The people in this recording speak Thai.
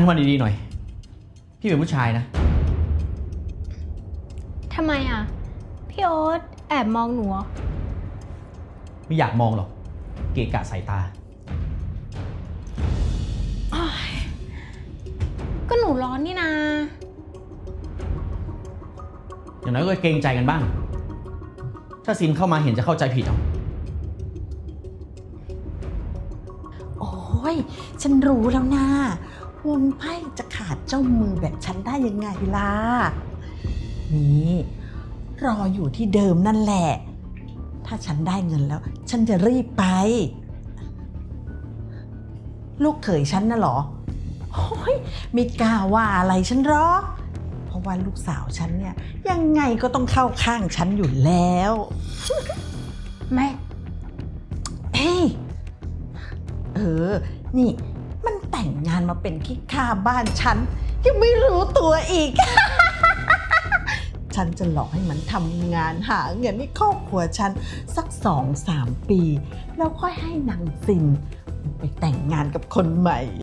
ขึ้นมาดีๆหน่อย พี่เป็นผู้ชายนะ ทำไมอะ พี่โอ๊ตแอบมองหนูเหรอไม่อยากมองหรอก เกะกะสายตาก็หนูร้อนนี่นา อย่างน้อยก็เกรงใจกันบ้าง ถ้าซินเข้ามาเห็นจะเข้าใจผิดเอาโอ้ย ฉันรู้แล้วนะ วงไพ่จะขาดเจ้ามือแบบฉันได้ยังไงล่ะ นี่ รออยู่ที่เดิมนั่นแหละ ถ้าฉันได้เงินแล้ว ฉันจะรีบไป ลูกเขยฉันน่ะเหรอโอ้ยไม่กล้าว่าอะไรฉันหรอกเพราะว่าลูกสาวฉันเนี่ย ยังไงก็ต้องเข้าข้างฉันอยู่แล้ว แม่ เฮ้ยเออ นี่มัน แต่งงานมาเป็นขี้ข้าบ้านฉันยังไม่รู้ตัวอีก ฉันจะหลอกให้มันทำงานหาเงินให้ครอบครัวฉันสักสองสามปี แล้วค่อยให้นางซินไปแต่งงานกับคนใหม่